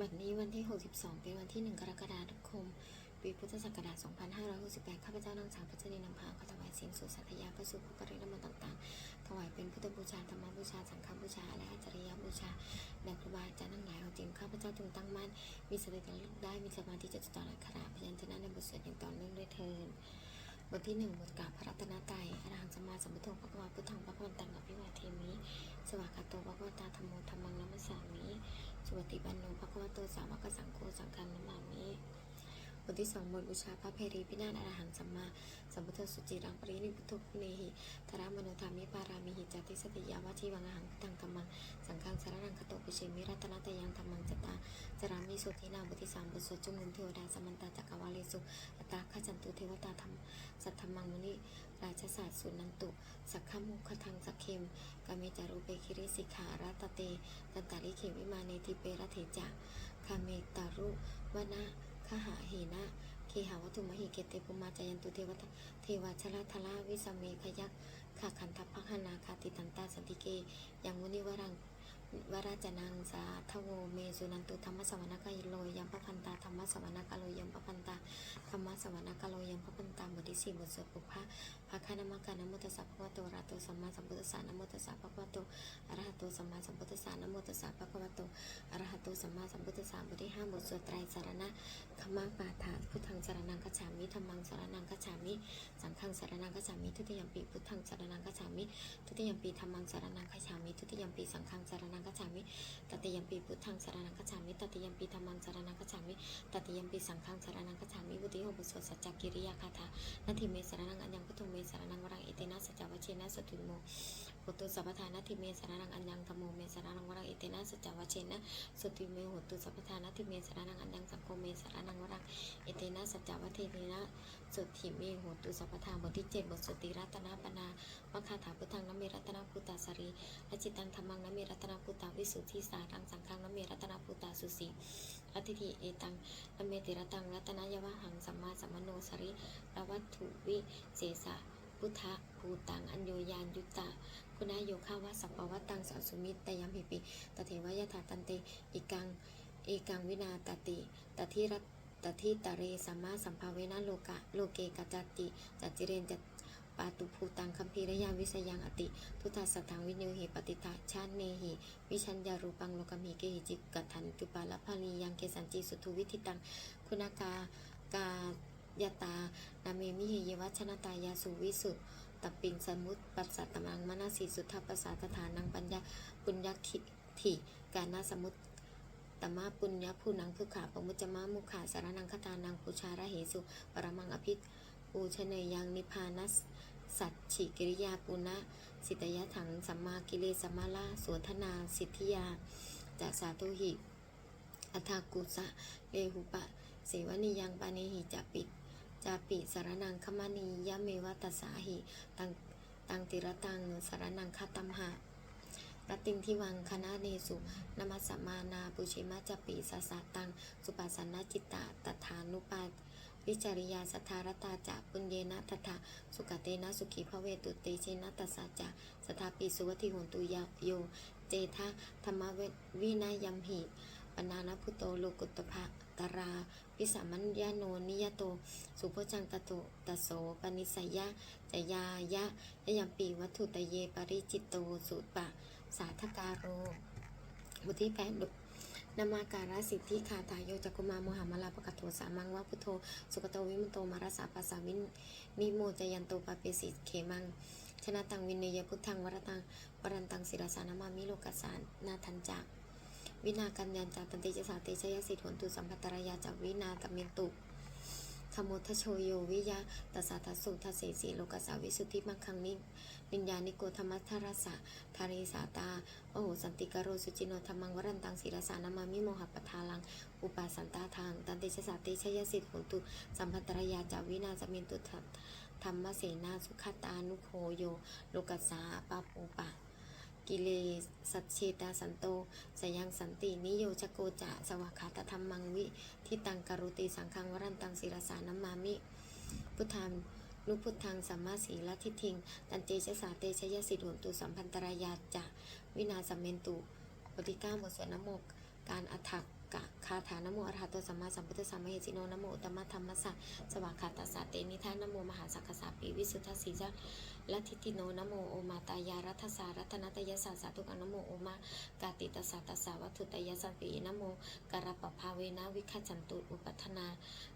บัดนี้วันที่ 62 เป็นวันที่ 1 กรกฎาคม ปีพุทธศักราช 2568 ข้าพเจ้านางสาวพัชรีนำพาขอถวายเสียงสู่สัตยาพระสุภปริรมต่างๆ ถวายเป็นพุทธบูชา ธรรมบูชา สังฆบูชา และอาจารยบูชาแด่ครูบาอาจารย์ทั้งหลายของจริงข้าพเจ้าจึงตั้งมั่น มีสติระลึกได้ มีสมาธิจะจดจ่อในขณะพยัญชนะในบทสวดอย่างต่อเนื่องด้วยเทินบทที่หนึ่งบทกราบพระรัตนตรัยอรหังสมมาสัมพุทโธพระวาพุทธังพระวันตังอภิวาเทมิ สวากขาโตพระวตาธรรมโมธรรมังนัมสสามิ สุปฏิปันโนภะควะโตสาวกสังโฆสังฆังนัมามิบทที่สองบทบูชาพระเพรีพินาศอรหังสัมมาสัมพุทธสุจิรังปรินิพุทธุเนหิธารามโนธามิปารามิหิจติสติยาวาชีวังอหังพุทธังธรรมังสังฆังสารนังคโตปุเชมิรัตนตยังธรรมังจตา จรามิสุทินาบทที่สามบทสวดจุงมุนเทวดาสมันตาจักรวาเลสุอัตาขจันตุเทวตาธรรมสัทธมังมุนิราชศาสตร์สุนันตุ สักขมุขทังสักเขมกาเมจารุเปคิริสิกขารัตเตตันตาลิเขวิมาเนทิเปรเถจะคาเมตารุวนะขหาเหนะเคหาวัตุมหิเกเตปุมาจายันตุเทวตเทวชลทลาวิสเมขยักขาขันทัพพหนาคาติตันตาสันติเกยังมุนิวรัง วราจนังสาทโวเมสุนันตุธรรมสวรรคาโลยัมปพันตาธรรมสวรรคาโลยัมปพันตาธรรมสวรรคาโลยัมปพันตาบทที่สี่บทสวดปุพพะภาคานามกานโมตัสสะภะคะวะโตระหะโตสัมมาสัมพุทธสสะนะโมตัสสะภะคะวะโตอระหะโตสัมมาสัมพุทธสสะนะโมตัสสะภะคะวะโตอระหะโตสัมมาสัมพุทธสสะบทที่ห้าบทสวดไตรสารณะขมาปาฐานพุทธังสารนังคัจฉามิธัมมังสารนังคัจฉามิสังฆังสารนังคัจฉามิทุติยมปีพุทธังสารนังคัจฉามิทุติยมปีธัมมังสารนังคัจฉามิทุติยมปีสังฆังสารนังคัจฉามิตติยมปีพุทธังสารนังกัจฉามิตติยมปีธรรมังสารนังกัจฉามิตติยมปีสังฆังสารนังกัจฉามิบทที่หกบทสวดสัจจกิริยาคาถานาทิเมสารนังอัญญังพุทโธเมสารนังวรังเอเตนะสัจจวัชเชนะสตุโมหตุสัพพทานาทิเมสารนังอัญญังธโมเมสารนังวรังเอเตนะสัจวัชเชนะสตุโมโหตุสัพพทานาทิเมสารนังอัญญังสังโฆเมสารนังวรังเอเตนะสัจวัชเชนะสุทิเมโหตุสัพพทาบทที่เจ็ดบทสุติรัตนาปนามคาถาพุทธังนเมรัตนาพุตตาสรีและจิตังธรรมังนเมรัตนาพุตตาวิสุทธิสารังสังฆังนเมรัตนาพุตตาสุสีอธิธิเอตังนเมติรตังรัตนายะวะหังสัมมาสัมมโนสริรวัตถุวิเศษะพุทธะ ภูตัง อัญโยยานยุตตะคุณายโยคาวะสัพพวัตตังสัสุมิตตยามหิปิตเทวยถาตันเตอีกังเอกังวินาตติตทิรัตตทิตเรสัมมาสัมภาเวนะโลกะโลเกกัจจติจัจจิเรนจัตปาตุภูตังคัมภีรยาวิสยังอติ ทุตาสตังวินโยหิปฏิทาชาเนหิ วิชัญญารูปังโลกมิเกหิจิกตันจุปาลภาลียังเกสันจิสุทุวิธิตัง คุณากากายตานาเมมิหิเยวัชนตายาสุวิสุ ตปิงสมุตปัสสัตตมังมนาสีสุทธปัสสาสถานังปัญญาปุญญคิถิกานาสมุตตมะปุญญภูนังพุขาปมุจมะมุขาสารนังคตานังปุชาระเหสุ ปรมังอภิปูชเนยังนิพานัสสัจฉิกิริยาปุณะสิตยะถังสัมมากิเลสมาลาสวนทนาสิทธิยาจากสาธุหิอัทากุสะเลหุปะเสวนียังปานิหิจะปิด จาปิสารนังคมานียะเมวัตสาหิตังตังติรตังสารนังคตัมหะรตติงทิวังคณะเนสุนมัสมานาปุชิมาจปิสสาตัง สุปัสสนจิตตะตถานุปาวิจาริยาสทธารตาจะปุญเยนะตถาสุกเตนะสุขีพระเวตุเตเชนะตัสสะจะสถาปิสุวัติหุนตุยาโย เจทะธรรมเววินายัมหิปนานพุโตโลกุตภะ ตราวิสามัญญาโนนิยโต สุโพจังตโตตโสปนิสัยยะจยายะยยัมปีวัตถุตเยปริจิตโตสุปะ สาธการโรบทที่แปดดุนามาการสิทธิคาตายโยจักุมาโมหามาลาปะกะโทสามังวะพุทโธ สุกโตวิมุตโตมารสาปัสสาวินนิโมจยันโตปะเปสิเขมัง ชนะตังวินเนยพุทธังวรตังวรันตังศิรสานามามิโลกัสสานาทันจัก วินากัญญาจาตันติจสาเตชยสิทธนตุสัมปัตรายาจาวินาตเมนตุขโมทโชโยวิยาตัสสะทัสสุทัสเสสีโลกสาวิสุทธิมังคังนินิญญานิโกธรรมัทรสะทาริสาตา โอโหสันติกโรสุจิโนธรรมังวรันตังศิรสานามามิโมหปทาลัง อุปาสันตาทางตันติชสาเตชยสิทธนตุสัมปัตตรายาจาวินาสเมนตุธรรมเสนาสุขตานุโคโย โลกสาปาปูปะ กิเลสัจเชตาสันโตสยังสันตินิโยชโกจะสวากขาตธรรมังวิทิตังกรุติสังฆังวรันตังศิรสานัมมามิ พุทธามนุพุทธังสัมมาสีลัทิทิง ตันเจชะสาเตชยสิทธนตุสัมพันตรายาจะวินาสัมเมนตุบทที่เก้าบทสวดนโมก การอัฐกะคาถานโมอระหะโตสัมมาสัมพุทธัสสะมะเหสิโนนโมอุตมะธรรมสสะสวากขาตัสสะเตนิทานโมมหาสักสาปีวิสุทธสีจะลัทิติโนนโมโอมาตายารัทสารัตนตยสสสาธุกังนโมโอมากาติตัสสะตัสสะวัตถุตยสัมปีนโมการปภาเวนะวิคัจจันตุอุปัฏฐนา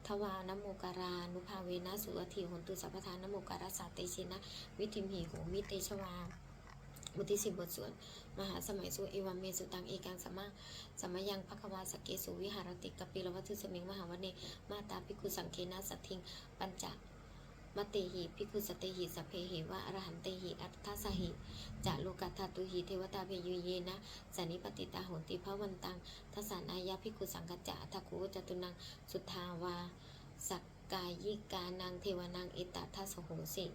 ทวานโมการานุภาเวนะสุอธิหนตุสัพพทานโมการาสาเตชินะวิธิมหิโหมิเตชวา บทที่สิบบทสวดมหาสมัยสุเอวัมเมสุตังเอกังสัมมาสัมมายังภควาสกเกสุวิหารติกปิลวัตถุสมิงมหาวเนมาตาภิกขุสังเคนะสัทธิง ปัญจมตเตหิภิกขุสตเตหิสพเพหิวะอรหันเตหิอัตถสหิจะโลกัตถตุหิเทวตาเพยุเยนะสันนิปติตาโหติภวันตังทัสสานายะภิกขุสังกัจจะอัตถคุจตุนังสุทธาวาสักกายิกานังเทวนังเอตาทัสโหสิ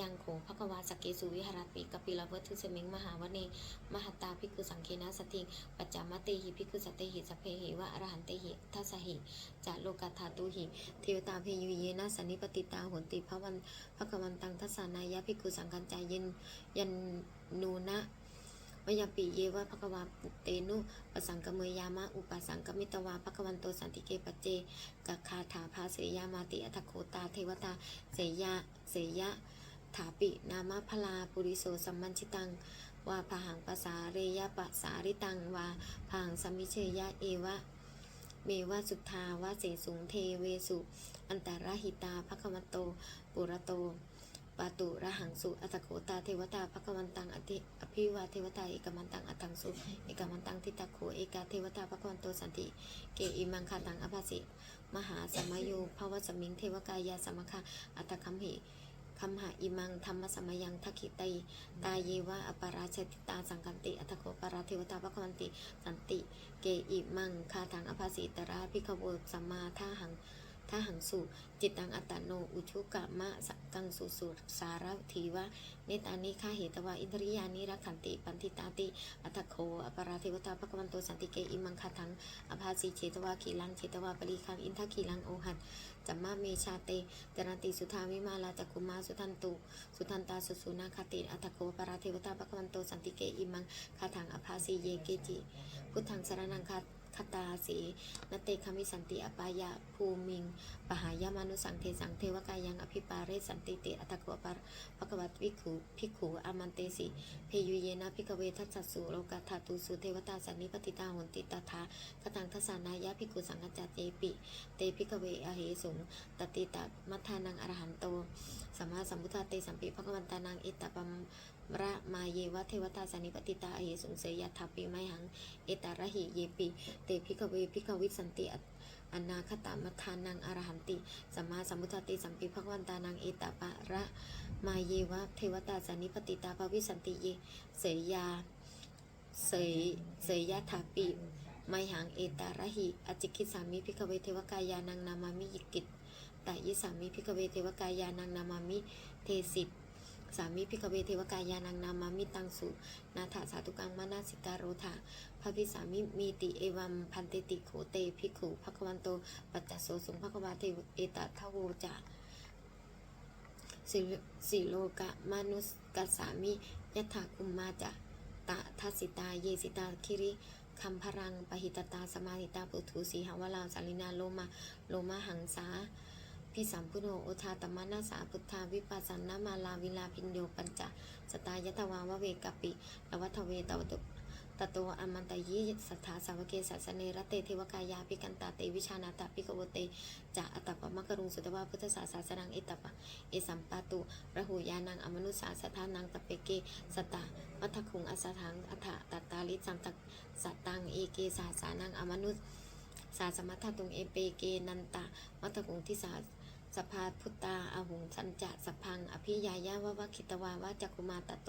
ยังโขภควาสกเกสุวิหารติกปิลวัตถุสมิงมหาวเนมหตตาภิกุสังเคนะสติงปัจจามเตหิภิกุสตเตหิสเพหิวะอรหันเตหิทัสหิจะโลกัตถาตุหิเทวตาเพยุเยนะสันนิปติตาโหนติภวันภควันตังทัสานายะภิกุสังกัญจายินยันนูนะมยปิเยวะภควาเตนุปสังกเมยามะอุปสังกมิตวาภควันโตสันติเกปเจกคาถาภาเสยามาติอัตโคตาเทวตาเสยะเสยะ ถาปินามพลาปุริโสสัมมัญชิตังวาพหังภาษาเรยะปะสาริตังวาพหังสมิเชยะเอวะ เมวะสุทธาวะเสสุงเทเวสุ อันตารหิตาภควโต ปุระโตปาตุระหังสุอัตโคตาเทวตาภควันตังอธิอภิวาเทวตาเอกมันตังอัตังสุเอกมันตังทิตาโขเอกาเทวตาภควันโตสันติเกอิมังคาตังอภาสิมหาสมโยภาวสมิงเทวกายาสมคะอัตตคัมหิ คัมหาอิมังธรรมสมยังทักขิตยตาเยวะอปาราชติตาสังกันติ อัตโคปาราเทวตาภควันติ สันติ เกอิมังคาถังอภาสิตระพิขโวสัมมาท่าหัง ท่าหังสุจิตตังอัตโน อุชุกะมะสักังสุสุสารถีวะเนตานิฆาเหตวะอินทริยานิรักขันติปันติตาติ อัตโคอปาราเทวตาภควันโตสันติเกอิมังคาทังอภาสีเชตวาขีลังเชตวาปริคังอินทขีลังโอหันจัมมาเมชาเตจรันติสุทาวิมาลาจักุมาสุทันตุสุทันตาสุสุนาคติอัตโคปาราเทวตาภควันโตสันติเกอิมังคาถังอภาสีเยเกจิพุทธังสารนังคา คตาสีนเตคามิสันติอปายะภูมิง ปหายามานุสังเทสังเทวกายังอภิปาเรสันติเตอัตถโคปารภควัตวิขุภิขุอามันเตสิเพยุเยนะพิกเวทัสสุโลกัตถาตุสุเทวตาสันนิปติตาหนติตถาคตังทัสานายะภิกขุสังกัจจเจปิ เตพิกเวอเหสุงตติตะมัทานังอรหันโตสัมมาสัมพุทธาเตสัมปิภควันตานังอิตตปัม ระมาเยวะเทวตาสันิปติตาอเหสุงเสยยัตถาปิไมหัง เอตาระหิเยปิ เตพิกเวพิกวิสันติอนาคตามัทานังอรหันติสัมมาสัมพุทธาเตสัมปิภควันตานังเอตปะระมาเยวะเทวตาสันนิปติตาภวิสันติเยเสยยาเสยเสยยะถาปิไมหังเอตาระหิอจิกิสามิพิกเวเทวกายานังนามามิยิกิตตายิสามิพิกเวเทวกายานังนามามิเทสิต สามิพิกเวเทวกายานังนามามิตังสุนาถาสาธุกังมานาสิการโรธาพระพิสามิมีติเอวัมพันเตติโขเตภิกขุภควันโตปัจจโสสุงภควาเทวเอตทโวจาสิสิโลกะมนุสกัสสามิยถาคุมมาจะตะทัสิตาเยสิตาคิริคัมพรังปหิตตาสมาหิตาปุถุสีหาวลาสาลินาโลมาโลมาหังสา พิสัมพุโนโอทาตมนาสาพุทธาวิปัสสนามาลาวิลาพินโยปัญจสตายตวาวเวกปิลวัทเวตวตุตโตอมันตยีสัทธาสาวเกสัสเนรเตเทวกายาปิกันตาเตวิชานาตาปิกโวเตจะอัตตปะมะกรุงสุตวาพุทธศาสาสนังเอตปะเอสัมปาตุระหูยานังอมนุสาสถานังตะเปเกสตามัทคุงอสถังอัฏฐตัตตาลิสังตสัตตังเอเกสาสานังอมนุสาสมัทตุงเอเปเกนันตามัทคุงทิสา สภาพุตตาอาหุงสัญจะสพัง อภิยายาวะวะคิตวาวะจักุมาตโต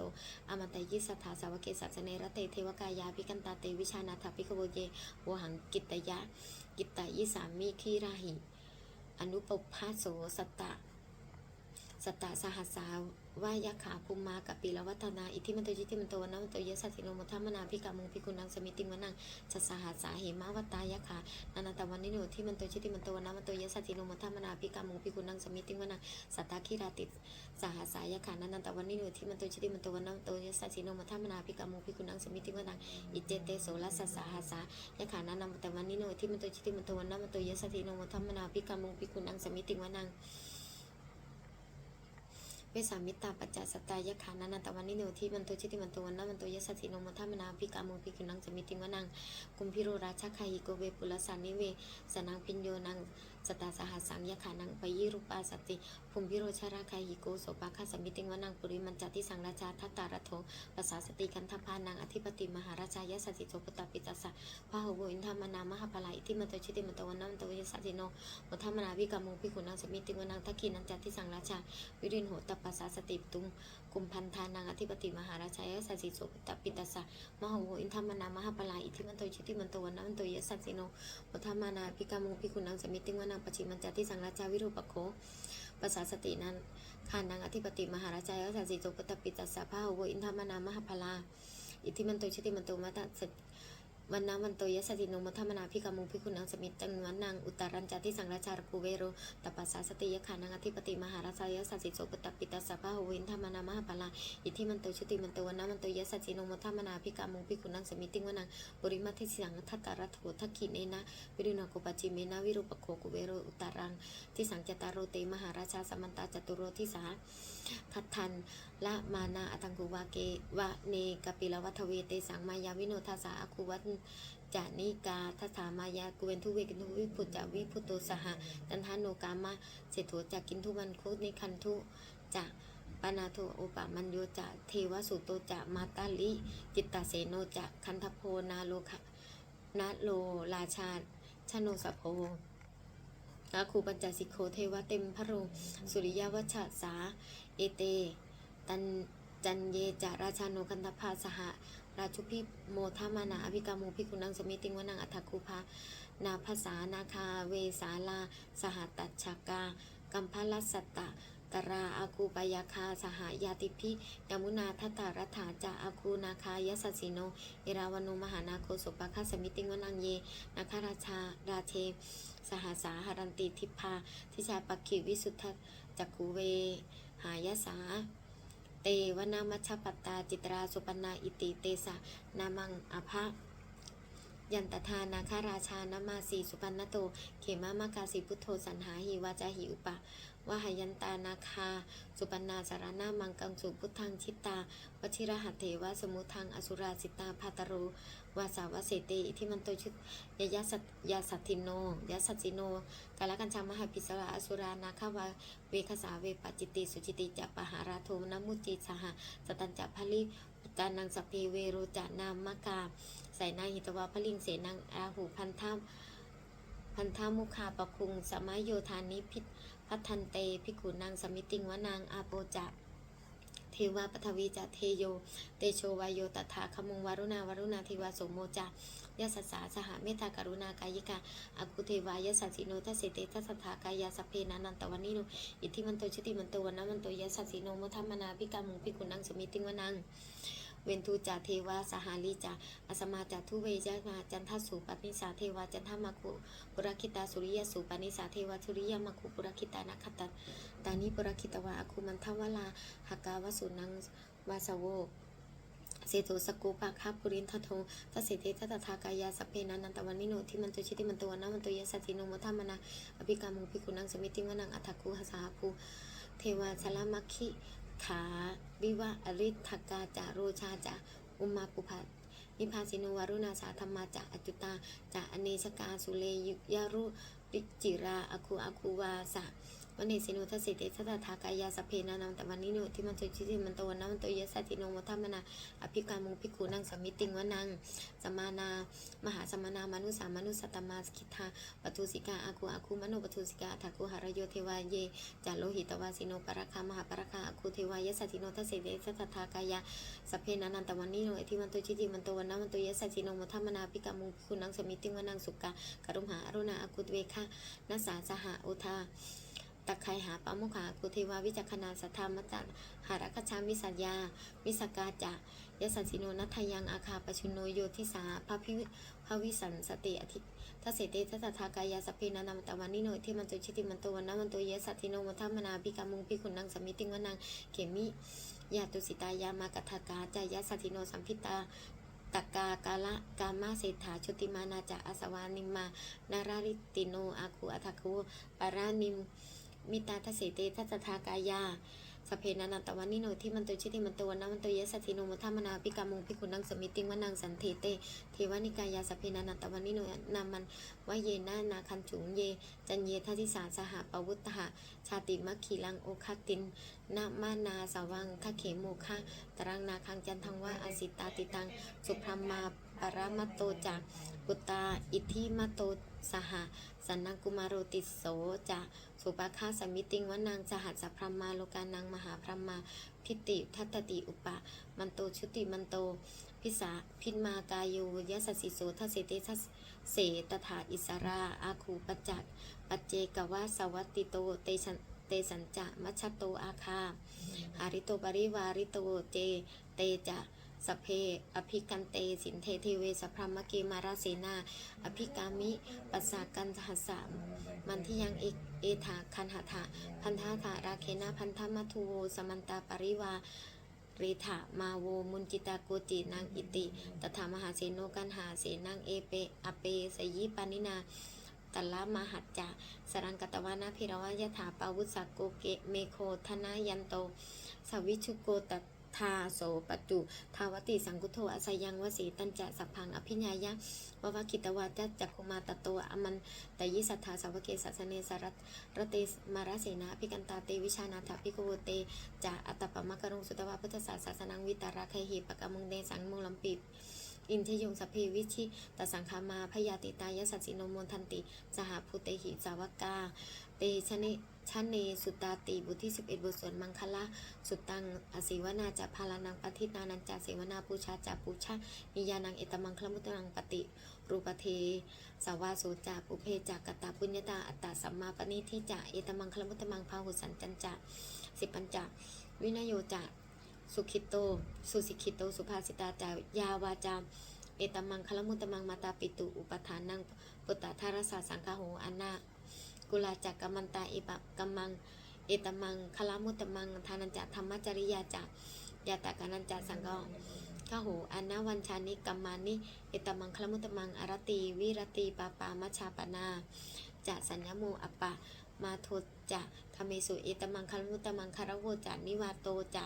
อมันตยิสถาสาวเกสัสเนรเตเทวกายาพิกันตาเตวิชานาถพิกโวเยหัวหังกิตยะ กิตตยิสามิคีราหิ อนุปภาโสสตตะ สตตสหัสสาวายขาภูมมากับปีละวัฒนา อิทธิมันโตจิติมันโตวันะมันโตยะสัตถิโนมุทัมนาพิกามุงพิกุนังสมิติงวนังสัสสหัสสาเหมาวัตตายะขานันตวันนิโนที่มันโตจิติมันโตวันะมันโตยะสัตถิโนมุทัมนาพิกามุงพิกุนังสมิติงวนังสัตตาคิราติสหัสสายะขานันตวันนิโนที่มันโตจิติมันโตวันะมันโตยะสัตถิโนมุทัมนาพิกามุงพิกุนังสมิติงวนังอิเจเตโสลัสสหัสสายะขานันตวันนิโนที่มันโตจิติมันโตวันะมันโตยะสัติโนมุทัมนาพิกามุงพิกุนังสมิติงวนัง วสามิตาปัจจสตายะขานันตวันนิโนที่มันโตชิติมันโตวันนมันโตยสัสสิโนมัทามนาพิกามุพิกุนังสมิติวนังกุมพิโรราชคายิโกเวปุลสานิเวสนังพิญโยนัง สตาสหัสสังยขานังปยิรูปาสติภูมิพิโรชาราคายิโกโสปาคาสมิติงวนังปุริมันจติสังราชาทัตตารโทภาษาสติกันทพานังอธิปติมหาราชายสัสสิโสปตปิตัสสะพะหโวอินทามนามหาภลาอิทิมันโตชิติมันตวันนะมันโตยสัสสิโนมัทามนาพิกามุพิกุนังสมิติงวนังทักขินันจติสังราชา วิรินโหตปัสสาสติตุงกุมพันธานังอธิปติมหาราชายสัสสิโสปตปิตัสสะมหาโวอินทามนามหาปลาอิทิมันโตชิติมันตวันนะมันโตยสัสสิโนปัทามนาพิกามุพิกุนังสมิติงวนังปชิมันจติสังราชาวิรูปโคปัสสาสตินันขานังอธิปติมหาราชายสัสสิโสปตปิตัสสะพหาโวอินทามนามหาปลาอิทิมันโตชิติมันโตมัตตส วันนาวันโตยสติโนมัทมนาพิกามุพิกุนังสมิตังวันนางอุตตรัญจติสังราชารภูเวโรตปัสสาสติยขานังอธิปติมหาราชายสัสสิโสปตปิตัสสะพะโหวินธรรมนามหาปลาอิทิมันโตชุติมันโตวันนามันโตยสติโนมัทมนาพิกามุงพิกุนังสมิติงวนังบริมัติสังทัตตารัตโถทักขิเนนะวิรุณโกปจิเมนะวิรูปโคกุเวโรอุตตรังที่สังจตารโรเตมหาราชาสมันตาจตุโรทิสาทัตทันละมานาอตังกุวาเกวะเนกปิลวัทเวเตสังมายาวิโนทาสาอคุวัตจานิกาทัสสามายากุเวนทุเวกินทุวิพุจจาวิพุโตสหะตันทาโนกามาเศรษโถจากกินทุมันคุนิคันทุจากปนาโทโอปะมันโยจะเทวสุโตจะมาตาลิจิตตาเสโนจะคันทโพนาโลคะนาโลราชาชโนสโพอาคูปัญจสิโคเทวะเต็มพระโรงสุริยวัชชะสา เอเต ตันจันเยจะราชาโนคันทพาสหราชุพิโมทามานาอภิกาโมภิกุนังสมิติงวนังอัฏฐคูภานาภาษานาคาเวสาลา สหตัชชากา กัมพลัสสตตะตราอาคูปยาคา สหายาติพิยมุนาทัตารัฐาจาอาคูนาคายสสิโนเอราวนุมหานาโคสุปะคาสมิติงวนังเยนาคาราชาราเช สหสาหารันติทิพาทิชาปักขิวิสุทธจักขุเว หายสา เตวนามัชปัตตาจิตราสุปนาอิติเตสะนามังอภะยันตทานาคาราชานามาสีสุปันนโต เขมามากาสีพุทโธสันหาหิวาจาหิอุปะวหายันตานาคา สุปันนาสารนามังกังสุพุทธังชิตาวชิรหัตเถวะสมุทังอสุราสิตาภาตโร วาสาวเสตอิทิมันโตชุดยายาสัตยาสัตติโนยาสัตติโนกาลกันชังมหาปิสระอสุรานาคาวาเวคสาเวปจิติสุจิติจะปหาราโทมนมุจิสหสตัญจะพลิปตานังสพเพเวโรจานามกาใส่นายหิตวาพลิงเสนังอาหูพันธามพันธามุคาปคุงสมัยโยธานิพิพัทันเตพิกุนางสมิติงวนางอาโปจะ เทวาปทวีจะเทโย เตโชวายโยตถาคมุงวารุณาวารุณาทิวาโสโมจายาสสาสหเมตตากรุณากายิกาอากุเทวายาสัสสิโนทัสเตทัสสทากายาสเพนานันตวันนิโนอิทธิมันโตชุติมันโตวันนมันโตยาสัสสิโนมุทัมมนาพิกามุงพิกุนังสมิติงวนัง เวนทูจาเทวาสหาลีจาอสมาจาทุเวจามาจันทสุปนิสาเทวาจันทมาคุปุรคิตาสุริยสุปนิสาเทวาสุริยมาคุปุรคิตานาคตาตานิปุรคิตวาอคุมันทวลาหากาวสุนังวาสโวเสตุสกุปะคาปุรินทโททัสสิเตทัตถากายาสเพนันนันตวันนิโนทิมันตุชิติมันตวันนะมันตุยสัสสิโนมุทัมนาอภิกามุภิกุนังสมิติวนังอัตถคุหสาภูเทวาชลามัคคิ ขาวิวะอริทกาจาโรชาจาอุมาปุภานิพาสินวารุณาสาธรรมาจาอจุตาจาอเนชกาสุเลยุยารุปิจิราอคูอคูวาสะ วันเนสิโนทัสสิเตทัตถากายาสเพนานังแต่วันนี้โนที่มันตุชิติมันตวันนะมันตุยสัสสิโนมุทัมมนาอภิกามุงพิคูนังสมิติงวนังสมานามหาสมานามนุสามนุสตมาสกิทาปทุสิกาอาคูอาคูมโนปทุสิกาอัฏฐคูหารโยเทวาเยจาโลหิตวาสิโนปรคามหาปรคาอาคูเทวายสัสสิโนทัสเสเดสัทธากายาสเพนันันตวันนี้โนที่มันตุชิติมันตวันนะมันตุยสัสสิโนมุทัมมนาอภิกามุงพิคูนังสมิติงวนังสุกากรุมหาอรุณาอากุตเวคะนัสสาสหอุทา ตะไคหาปะมุขากุเทวาวิจักขณาสัทธามัจจาหารักชามิสัญญา วิสกาจะยสัสสิโนนัทยังอาคาปชุโนโยทิสาพระพิวิพระวิสันสติอธิทัสเสเตทัสสะทากายาสพเพนานามตะวันนิโนที่มันตุชิติมันโตวันนมันโตเยสัตถิโนมัทมนาภิกามุงพิคุนังสมิติงวนังเขมิยาตุสิตายามากัทากาจายาสัตถิโนสัมพิตาตักกากาละกามาเศรษฐาชุติมานาจะอาสวานิมานาราริติโนอาคูอัทคูปารานิม มิตาทเสเตทัสทากายาสเพนานันตวันนิโนที่มันตุชิติมันตวันนะมันโตเยสตถิโนมัทธมนาภิกามุงพิคุนังสมิติงวนังสันเทเตเทวานิกายาสเพนานันตวันนิโนนามันวเยนานาคันฉุงเย จันเยทัติสาสหปวุตหะชาติมัคคีลังโอคตินนามานาสวังคะเขโมคะตรังนาคังจันทังวะอสิตาติตังสุพรมมาปรามตโตจัก ปุตตา อิทธิมตโตสหสันนังกุมารโรติโสจะสุปาคาสมิติงวนางสหัสสะพรมมาโลกานังมหาพรหมาพิติทัตติอุปะ มันโตชุติมันโต พิสาพินมากายโยยสสสิโสทัสเสเตทัสเสตถาอิสราอาคูปจักปัจเจกวะสวัตติโตเตชันเตสัญจะมัชชโตอาคาหาริโตปริวาริโตเจ เตจะ สเพ อภิกันเต สินเทเทเวสพรมเกมาราเสนา อภิกามิปัสสากันหัสสะมันที่ยังเอกเอถาคันหะถาพันธาถาราเคนะพันธมัทุโวสมันตาปริวาเรถามาโวมุนจิตาโกจินางอิติตถามหาเสโนกันหาเสนางเอเปอเปสยิปานินาตัลละมหัจจาสรังกตวานาพิรวายถาปาวุสักโกเกเมโคธนายันโต สวิชุโกต ทาโสปจุทาวติสังกุโทอาศัยยังวสีตันจะสัพพังอภิญญายะววคิตวาจจักคุมาตโตอมันตยิสัทธาสาวเกสัสเนสรัตรเตมาราเสนาภิกันตาเตวิชานาถาภิโวเตจะอัตปะมะกรุงสุตวาพุทธศาสสนังวิตาราคหิปะกมุงเดสังมุงลัมปิดอินทยงสพเพวิชิตสังคามาพยาติตายสัสสิโนมนทันติ สหพุเตหิสาวกา เตชะเน ชะเนสุตาติบุตรที่ 11 บทสวดมังคละ สุตังอสิวนาจะพาลานังปฏินานันจะเสวนาปูชาจะปูชานิยานังเอตมังคลมุตรังปฏิรูปเทสาวาโสจาปุเพจากกตาปุญญาตาอัตตาสัมมาปณิทิจะเอตมังคลมุตมังพาหุสันจันจะสิปัญจะวินโยจะสุขิตโต สุสิขิตโต สุภาสิตาจายาวาจามเอตมังคลมุตมังมาตาปิตุ อุปทานังปุตตะทารสาสังฆโหอันนา กุลาจักกัมมันตาเอปะกัมมัง เอตมังคลามุตมัง ทานันจะธรรมจริยาจะยาตากานันจะสังฆข้าหูอนนาวันชานิกัมมานิ เอตมังคลมุตมัง อารติวิรติปาปามัชาปนาจะสัญญโมอัปปะมาโทจะทเมสุเอตมังคลมุตมังคารโวจะนิวาโตจะ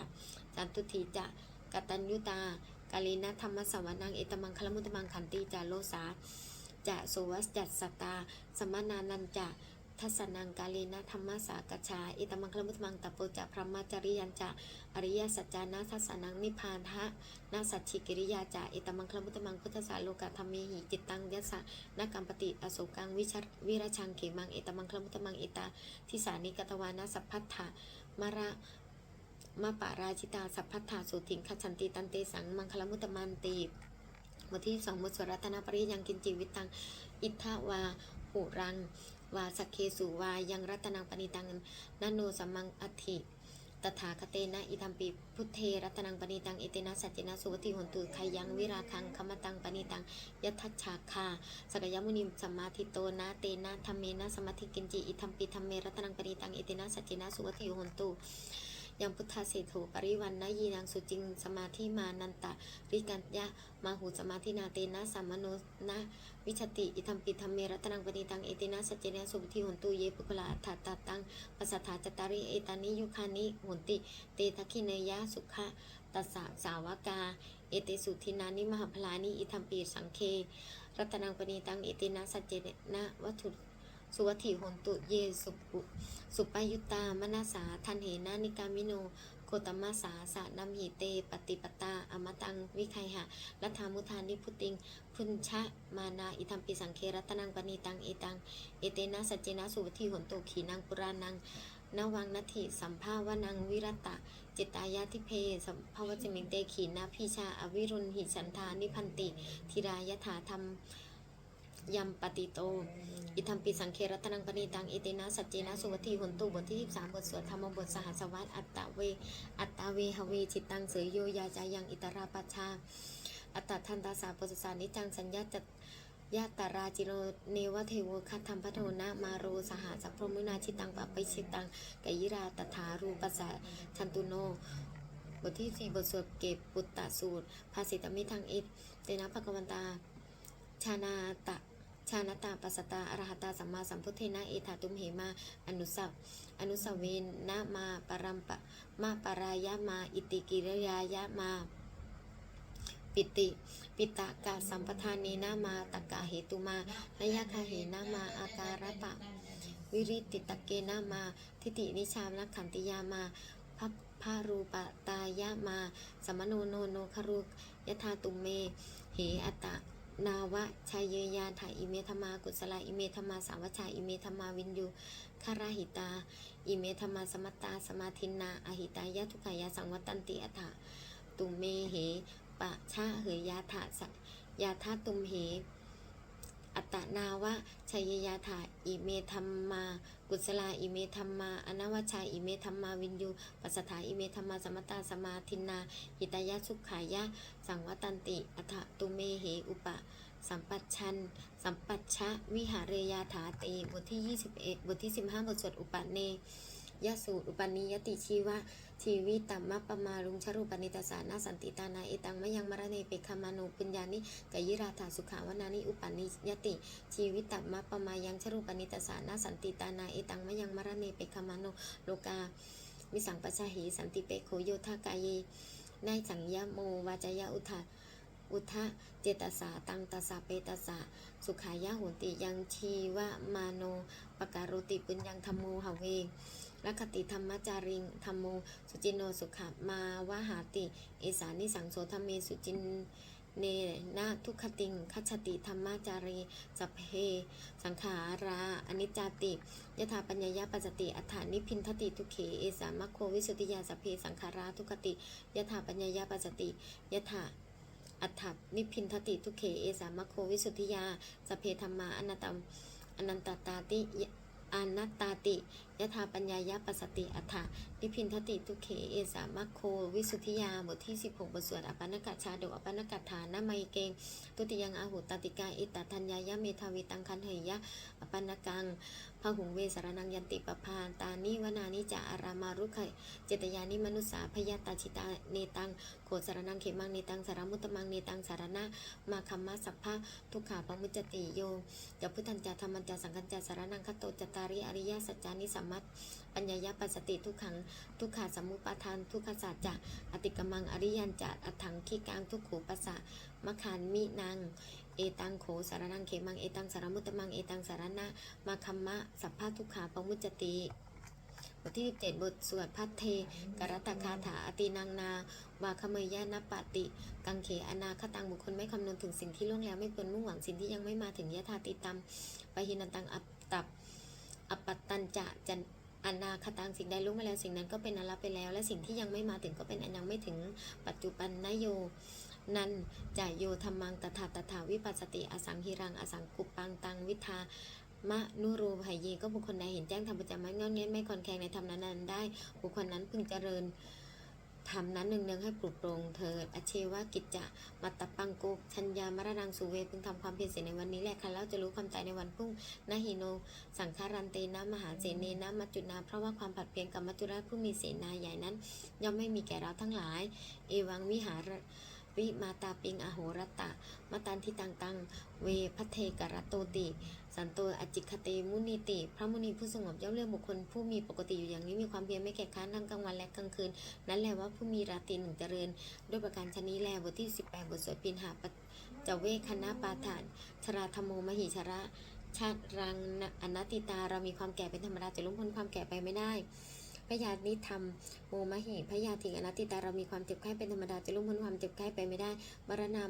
จันตุถีจะกตัญยุตากาลีนาธรรมสวนังเอตมังคลมุตมังขันติจะโลสาจะโสวัสจัตสตา สมนานันจะ ทัสนังกาลีนาธรรมสากชาเอตมังคลมุตมังตะโปจะพระมจริยันจะอริยสัจจานาทัสนังนิพพานทะนาสัจฉิกิริยาจะเอตมังคลมุตมังพุทธสาโลกธรรมเมหิจิตตังยัสสะนักกรรมปติอโศกังวิชรวิรชังเขมังเอตมังคลมุตมังเอตาทิสานิกตวานาสัพพัทธามาระมาปาราชิตาสัพพัทธาสุถิงคัจฉันติตันเตสังมังคลมุตมันติบทที่สองมุสวรัตนปริยังกินจิวิตัง อิทธาวาหุรัง วาสักเคสุวายังรัตนังปณิตังนันโนสัมมังอธิตถาคเตนะอิทัมปิพุทเทรัตนังปณิตังเอเตนะสัจเจนะสุวติหนตุขยังวิราคังคมตังปณิตังยัตถัจฉาคาสกยมุนิสัมมาทิโตนะเตนะธรรมเมนะสมาธิกินจิอิทัมปิธรรมเมรัตนังปณิตังเอเตนะสัจเจนะสุวติหนตุ ยังพุทธาเศรษโถปริวันนะยีนางสุจิงสมาธิมานันตะริกันยะมาหูสมาธินาเตนะสัมมโนนะวิชติอิทัมปิธรรมเมรัตนังปณิตังเอตินะสัจเจนะสุปทิหนตุเยปุคลาอัฏฐตัตังปัสสัทธาจตาริเอตานิยุคานิหนติ เตทักขิเนยะสุขะตัสสะสาวกา เอเตสุทินานิมหาพลานิอิทัมปีสังเค รัตนังปณิตังเอตินะสัจเจนะวัตถุ สุวัตถิหนตุเยสุปุสุปายุตามนาสาทันเหนานิกามิโนโคตมมาสาสะนัมหิเต ปฏิปตา อมตัง วิไคหะรัฐามุทานิพุติง พุนชะมานา อิทัมปิสังเครัตนังปณีตัง เอตัง เอเตนะสัจเจนะสุวัตถิหนตุขีนังปุรานังนวังนัตถิสัมภาวนังวิรตะ จิตายาทิเพสัมภาวจมิงเตขีนาพีชา อวิรุณหิฉันทานิพันติ ธิรายถาธรรม ยัมปฏิโต อิทัมปิสังเครัตนังปณิตัง เอเตนะสัจเจนะ สุวัติหุนตุบทที่13บทสวดธรรมบทสหัสวัตอัตตะเว อัตตาเวหเวจิตตังเสยโยยาจายังอิตราปชา อัตตทันตาสาปุสสานิจังสัญญาจัตยาตาราจิโรเนวเทวคัตธรรมพัทโทนะมาโรสหสัพพรหมุนาชิตังปะปิชิตังกยิราตถารูปัสสะชันตุโนบทที่สี่บทสวดเก็บปุตตะสูตร ภาษิตมิทังอิตเตนะภควันตา ชานาตะ ชาณตาปัสตาอรหัตตาสัมมาสัมพุทเทนะเอธาตุมเหมา อนุสัพอนุสเวนนะมาปรัมปะมาปรายะมา อิติกิริยายะมาปิติ ปิตะกะสัมปทานเนนามาตกะเหตุมาระยะคาเหนามา อาการปะ วิริติตะเกนามา ทิตินิชามนักขันติยามาพัพพารูปตายะมา สมโนโนโนคารุยะธาตุเม เหอตตะ นาวะชายเยยาถาอิเมธมา กุศลาอิเมธมา สาวชาอิเมธมาวินยูคาราหิตา อิเมธมาสมัตตา สมาธินาอหิตายะทุกขายาสังวัตันติอัฏฐะตุเมเหปะชาเหยยาถาสยาธาตุมเห อัตนาวะชัยยาถาอิเมธมา กุศลาอิเมธรรมา อนาวชาอิเมธรรมาวินยูปัสสถาอิเมธรรมาสมตาสมาทินาหิตายะสุขายะ สังวตันติ อัฏฐตุเมเหอุปะ สัมปัชชัน สัมปัชชะ วิหาเรยาถาเต บทที่ 21 บทที่ 15 บทสวดอุปะเน ยสูตรอุปนิยติชีวะชีวิตัมมะปมาลุงชรุปนิตาสานาสันติตานาเอตังมะยังมรณเนเปคามานุปัญญานิกยิราถาสุขาวนานิอุปนิยติ ชีวิตัมมะปมายังชรุปนิตาสานาสันติตานาเอตังมะยังมรณเนเปคามานุโลกามิสังปัชาหิสันติเปโคโยทากายเยในสังยโมวาจยะอุทาอุทะเจตสาตังตสาเปตสาสุขายะโหติยังชีวะมาโนปการุติปุญญังธรรมโมหเว ลักติธรรมจาริงธรรมโม สุจินโนสุขมาวหาติเอสานิสังโสธรรมเมสุจินเนนะทุกขติงคัจฉติธรรมจารีสัพเพสังขาราอนิจจติยถาปัญญายปัสติอัฏฐานิพินทติทุเขเอสามัคโควิสุทธิยาสัพเพสังขาราทุกติยถาปัญญายปัสติยถาอัฏฐนิพินทติทุเขเอสามัคโควิสุทธิยาสัพเพธรรมาอนัตตมอนันตตาติอนัตตาติ ยถาปัญญายปัสติอัฏฐานิพินทติทุเขเอสามัคโค วิสุทธิยา บทที่ 16 บทสวดอปันกัจชาดกอปันกัฏฐานามัยเกง ตุติยังอาหุตติกาอิตตทัญญายะเมทาวิตังคันเหยยะอปันนกังพหุงเวสารนังยันติปพานตานิวนานิจาอารามารุขเจตยานิมนุสาพยาตาชิตาเนตังโขสารนังเขมังเนตังสารมุตมังเนตังสารณะมาคัมมะสัพพะทุกขาปมุจติโยจะพุทธัญจาธรรมัญจาสังกัญจาสารนังคตโตจตาริอริยสัจจานิสัมมัตปัญญายปัสสติทุกขังทุกขาสมุปาทาน ทุกขสัจจะอติกมังอริยันจัอัถังขีกังทุกขูปัสสะมะขานมินังเอตังโขสารนังเขมังเอตังสารมุตมังเอตังสารณะมาคัมมะสัพพะทุกขาปมุจติบทที่17บทสวดพัทเทกรัตคาถาอตินังนาวาคเมยยะนปติ กังเขอนาคตังบุคคลไม่คำนึงถึงสิ่งที่ล่วงแล้วไม่ควรมุ่งหวังสิ่งที่ยังไม่มาถึงยะธาติตัมปะหินันตังอัปตับ อปัตตันจะจันอนาคตังสิ่งใดรู้มาแล้วสิ่งนั้นก็เป็นอนัตไปแล้ว และสิ่งที่ยังไม่มาถึงก็เป็นอันยังไม่ถึงปัจจุบันนโยนันจายโยธรรมังตถาตถาวิปัสสติอสังหิรังอสังกุปปังตังวิทามะนุรูไหยเยก็บุคคลใดเห็นแจ้งธรรมประจำไม่งอนเง้ยไม่คอนแคงในธรรมนั้นได้ บุคคลนั้นพึงเจริญ ธรรมนั้นหนึ่งเนืองให้ปลุกปลงเถิดอเชวะกิจจะมัตตปังโกชัญญามรณังสุเวพึงทำความเพียรเสียในวันนี้แหละค่ะแล้วจะรู้ความตายในวันพรุ่งนาหิโน สังฆารันเตนะมหาเสนเนนะมัจจุนา เพราะว่าความผัดเพียงกับมัจจุราชผู้มีเสนาใหญ่นั้น ย่อมไม่มีแก่เราทั้งหลาย เอวังวิหารวิมาตาปิงอโหรตะมตันทิตังตัง เวพัเทกรตโตติ สันโตอจิคเตมุนีติ พระมุนีผู้สงบย่อมเรียกบุคคลผู้มีปกติอยู่อย่างนี้มีความเพียรไม่แก่ค้านทั้งกลางวันและกลางคืน นั้นแหละว่าผู้มีราตรีหนึ่งเจริญ ด้วยประการชนี้แลบทที่ 18 บทสวดปินหาปจเวคณะปาฐาน ชราธรรมโมมหิชระ ชาติรังอนัตติตาเรามีความแก่เป็นธรรมดาจะล้มพ้นความแก่ไปไม่ได้พยานิธรรมโมมหิพยาถิงอนัตติตาเรามีความเจ็บไข้เป็นธรรมดาจะล่วงพ้นความเจ็บไข้ไปไม่ได้มรณะ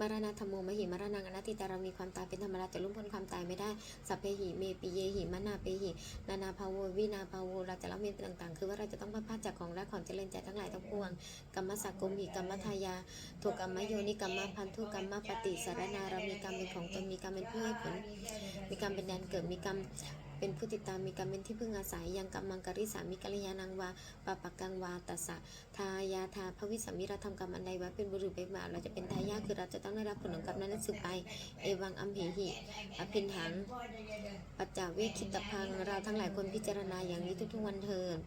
มรณะธรรมโมมหิมรณังอนัตติตาเรามีความตายเป็นธรรมดาจะล่วงพ้นความตายไม่ได้ สัพเพหิเมปิเยหิมนาเปหิ นานาภาโววินาภาโวเราจะรับเมียต่างๆ คือว่าเราจะต้องพัดพาจากของรักของเจริญใจทั้งหลายทั้งปวง กรรมสักกมหิกรรมทายาถูกกรรมโยนิกรรมพันธุกรรมปฏิสารนาเรามีกรรมเป็นของตนมีกรรมเป็นผู้ให้ผล มีกรรมเป็นแดนเกิดมีกรรม เป็นผู้ติดตามมีกรรมเป็นที่พึ่งอาศัยยังกรรมังกริสามิกัลยานังวาปะปะกังวาตัสสะทายาทาพระวิสัมมิเราทำกรรมอันใดว้เป็นบุรุษเป็นบ่าวเราจะเป็นทายาคือเราจะต้องได้รับผลของกรรมนั้นสืบไป เอวังอัมเหหิอภินหัง ปัจจาเวคิตพัง เราทั้งหลายคนพิจารณาอย่างนี้ทุกๆวันเทิน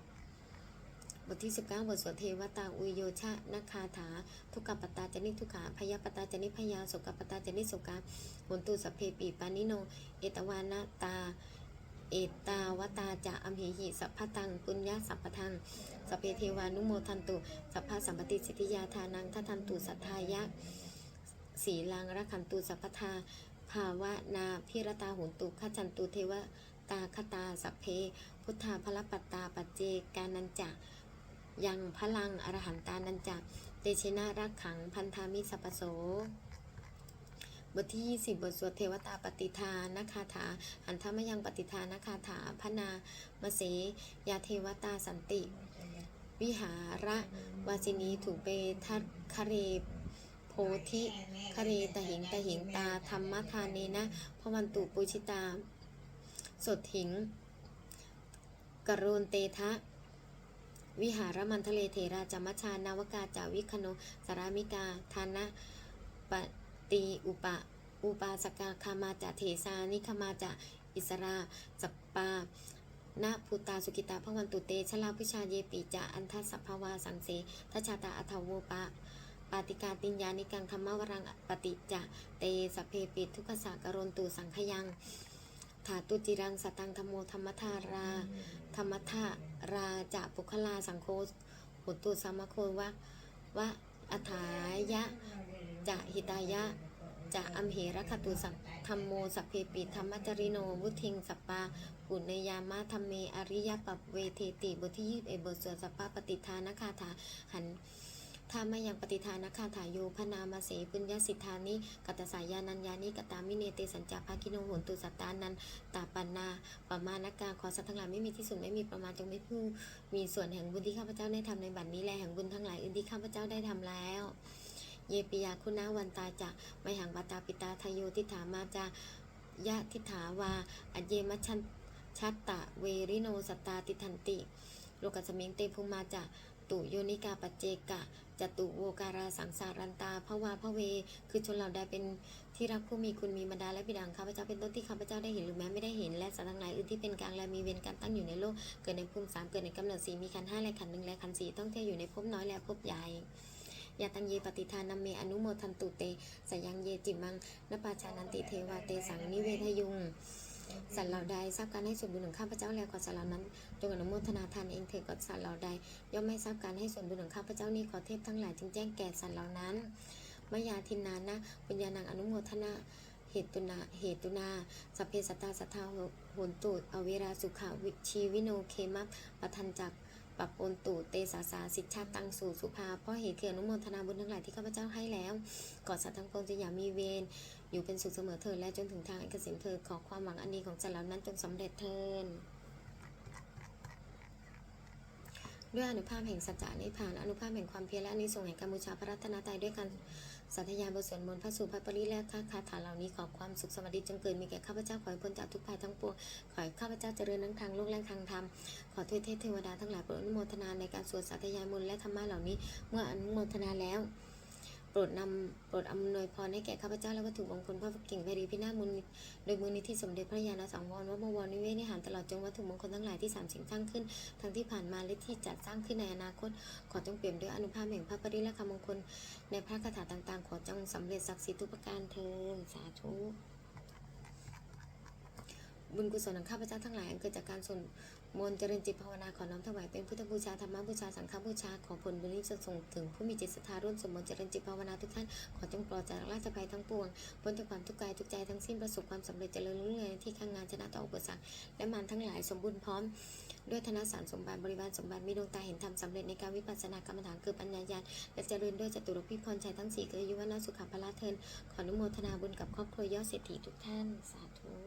บทที่ 19 บทสวดเทวตา อุยโยชะนาคาถา ทุกขปตตาจนิทุกขาพยาปตตาจนิพยาโสกปตตาจนิโสกาหนตุสพเพปีปานิโน เอตวานาตา เอตาวตาจะอมเหหิสัพพตังปุญญาสัพพทังสเพเทวานุโมทันตุสัพพสัมปติสิทธิยาทานังทัทันตุสัทธายะสีลังรักขันตุสัพพทาภาวะนาพิรตาหุนตุขจันตุเทวตาคตาสัพเพ พุทธาพลปัตตาปัจเจกานันจะยังพลังอรหันตานันจะเตชนารักขังพันธามิสัพพโส บทที่ 20 บทสวดเทวตาปฏิทานาคาถาหันธมยังปฏิทานาคาถาพนามเสยาเทวตาสันติ วิหาระวาสินีถูกเปทัคเรโพธิคเรตหิงตหิงตาธรรมทานเนนะพวันตุปุชิตา สดหิงกโรนเตทะวิหารมันทะเลเถราจามัชชานาวกาจาวิคโนสารามิกาทานะป ตีอุปะอุปาสกาคามาจะเถสานิคมาจะอิสราสัปปานาภูตาสุกิตาพวันตุเตชลาพิชาเยปิจะอันทัสสภาวาสังเสทัชาตาอัทโวปะปาติกาติญญานิกังธรรมวรังปฏิจะเตสเพปิทุกขสากรนตุสังขยังถาตุจิรังสตังธโมธรรมธารา ธรรมธาราจะปุคลาสังโฆหุตุสัมโควะวะอัฐายะ จะหิตายะจะอัมเหรคตุสัพธรรมโมสัพเพปิธรรมจริโนวุทิงสัปปาปุณยามะธรรมเมอริยปัปเวเทติบทที่ยี่สิบเอ็ดบทสวดสัปปะปฏิทานคาถาหันถ้าไม่ยังปฏิทานคาถาโยพนามาเสปุญญาสิทธานิกัตตสายานัญญานิกตามิเนเตสัญจาภาคิโนโหนตุสัตตานันตาปันนาปมาณกาขอสัตว์ทั้งหลายไม่มีที่สุดไม่มีประมาณจงไม่ผู้มีส่วนแห่งบุญที่ข้าพเจ้าได้ทำในบัดนี้และแห่งบุญทั้งหลายอื่นที่ข้าพเจ้าได้ทำแล้ว เยปิยาคุณาวันตาจะไมหังปตาปิตาทายโยทิฏฐามาจายะทิฏฐาวาอเยมัชันชัตตะเวริโนสตาติทันติ โลกัสมิงเตภูมาจะตุโยนิกาปัจเจกะจตุโวการาสังสารันตาภวาพระเว คือชนเหล่าใดเป็นที่รักผู้มีคุณมีบรรดาและบิดาของข้าพเจ้าเป็นต้นที่ข้าพเจ้าได้เห็นหรือแม้ไม่ได้เห็น และสัตว์ทั้งหลายอื่นที่เป็นกลางและมีเวรการตั้งอยู่ในโลก เกิดในภูมิสามเกิดในกำเนิดสีมีขันห้าและขันหนึ่งและขันสี่ต้องเที่ยวอยู่ในภพน้อยและภพใหญ่ ยาตังเยปฏิทานัมเมอนุโมทันตุเตสยังเยจิมังนปาชานันติเทวาเตสังนิเวทยุงสัตว์เหล่าใดทราบการให้ส่วนบุญของข้าพเจ้าแล้วขอสัตว์เหล่านั้นจงอนุโมทนาทานเองเถิดกับสัตว์เหล่าใด ย่อมไม่ทราบการให้ส่วนบุญของข้าพเจ้านี้ขอเทพทั้งหลายจึงแจ้งแก่สัตว์เหล่านั้นมยาทินนานะปุญญานังอนุโมทนาเหตุนาเหตุนาสัพเพสตาสัทธาโหนตุอเวราสุขาวิชีวิโนเคมัปปทันจัก ปรับปนตุเตสาสาสิทธาตังสู่สุภา เพราะเหตุคืออนุโมทนาบุญทั้งหลายที่ข้าพเจ้าให้แล้วก่อสัตว์ทั้งปวงจะอย่ามีเวรอยู่เป็นสุขเสมอเถิดและจนถึงทางอกสิทธิ์เถิดขอความหวังอันนี้ของสัตเหล่านั้นจงสำเร็จเถิดด้วยอนุภาพแห่งสัจจะนิพพานอนุภาพแห่งความเพียรและอนิสงส์แห่งการบูชาพระรัตนตรัยด้วยกัน สัตยาบทสวดมนต์พระสูตรพระปริและคาคาถาเหล่านี้ขอความสุขสวัสดีจงเกิดมีแก่ข้าพเจ้าขอให้พ้นจากทุกภัยทั้งปวงขอให้ข้าพเจ้าเจริญทั้งทางโลกและทางธรรมขอเทวเทพเทวดาทั้งหลายโปรดอนุโมทนาในการสวดสัตยามนต์และธรรมะเหล่านี้ เมื่ออนุโมทนาแล้ว ปรดนำโปรดอำนวยพรให้แก่ข้าพเจ้าและวัตถุมงคลพระกิ่งแพรีพินาศมูลนิธิโดยมูลนิธิสมเด็จพระยาณสังวรวัดบวรนิเวศนิหารตลอดจนวัตถุมงคลทั้งหลายที่สามสิ่งสร้างขึ้น ทั้งที่ผ่านมาและที่จัดสร้างขึ้นในอนาคต ขอจงเปลี่ยมด้วยอนุภาพแห่งพระปริและคำมงคล ในพระคาถาต่างๆ ขอจงสำเร็จศักดิ์สิทธิ์ทุกประการเทินสาธุบุญกุศลของข้าพเจ้าทั้งหลายเกิดจากการส่วน มนเจริญจิตภาวนาขอน้อมถวายเป็นพุทธบูชาธรรมบูชาสังฆบูชาขอผลบุญนี้จะส่งถึงผู้มีจิตศรัทธาร่วมสวดมนต์เจริญจิตภาวนาทุกท่านขอจงปลอดจากราชภัยทั้งปวงพ้นจากความทุกข์กายทุกใจทั้งสิ้นประสบความสำเร็จเจริญรุ่งเรืองที่ข้างงานชนะต่ออุปสรรคและมารทั้งหลายสมบูรณ์พร้อม ด้วยธนสารสมบัติบริวารสมบัติมีดวงตาเห็นธรรมสำเร็จในการวิปัสสนากรรมฐานคือปัญญาญาณและเจริญด้วยจตุรพิพรชัยทั้งสี่คืออายุวนาสุขภาละเทินขออนุโมทนาบุญกับครอบครัวยอดเศรษฐีทุกท่านสาธุ